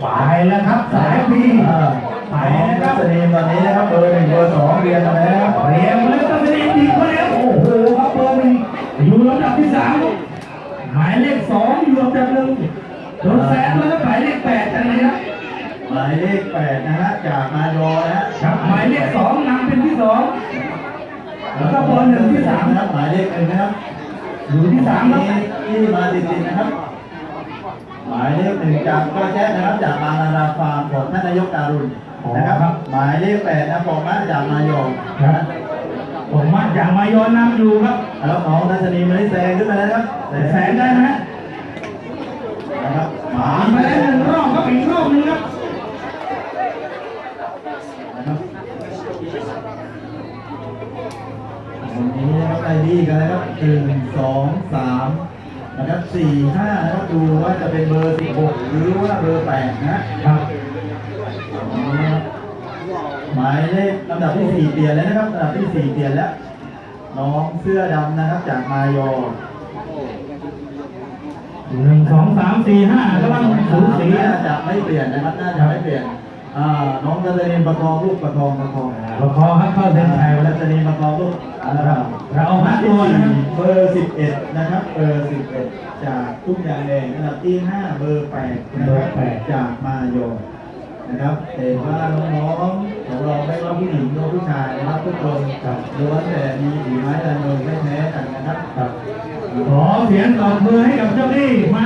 ไปแล้วครับสายพีอ่าไปน้องนะคทัรับศนีตอนนี้นะครับเบอร์หนึ่งเบอร์สองเรียนมาแล้วเรียงแล้วก็ไม่ได้ดีกว่าแล้วโอ้โหครับเบอร์หนึ่งอยู่ลำดับที่สามหมายเลขสองอยู่ลำดับหนึ่งโดนแซงแล้วก็หมายเลขแปดอะไรนะหมายเลขแปดนะฮะจากมายอนะฮะครับหมายเลขสองนำเป็นที่สองแล้วก็เบอร์หนึ่งที่สามนะครับหมายเลขหนึ่งนะครับอยู่ที่สามครับนี่ที่มาติดๆนะครับ หมายเลขหนึ่งจากก็แจ้นะครับจากบางนาราฟาร์มของท่านนายกการุณนะครับ หมายเลขแปดนะบอกมาจากมายอครับผมมาจากมายอนนำอยู่ครับแล้วน้องทัศนีมาได้แซงขึ้นมาแล้วนะครับแต่แสงได้นะนะครับหมายผ่านมาแล้วหนึ่งรอบครับอีกรอบหนึงครับนะครับวันนี้นะครับไอดีกันนะครับหนึ่งสองสาม นะครับสี่ห้านะครับดูว่าจะเป็นเบอร์สิบหกหรือว่าเบอร์แปดนะฮะครับหมายเลขลำดับที่สี่เปลี่ยนแล้วนะครับลำดับที่สี่เปลี่ยนแล้ว น้องเสื้อดำนะครับจากมายอหนึ่งสองสามสี่ห้ากำลังสูสี น่าจะไม่เปลี่ยนนะครับน่าจะไม่เปลี่ยน อ่าน้องกัตเรีนประคองลูกประคองประคองประคองครับเข้าเส้นชัยกัแล้วตเรีนประคองลูกนะครับเราเอาห้าตัวนะครับเบอร์สิบเอ็ดนะครับเบอร์สิบเอ็ดจากทุ่งยางแดงอันดับที่ห้าเบอร์แปดนะครับจากมายอนะครับเห็นว่าน้องๆของเราไม่ว่าผู้หญิงหรือผู้ชายนะครับทุกคนล้วนแต่มีฝีไม้ลายมือไม่แพ้กันนะครับ ขอเสียงตอบมือให้กับเจ้าหนี้มา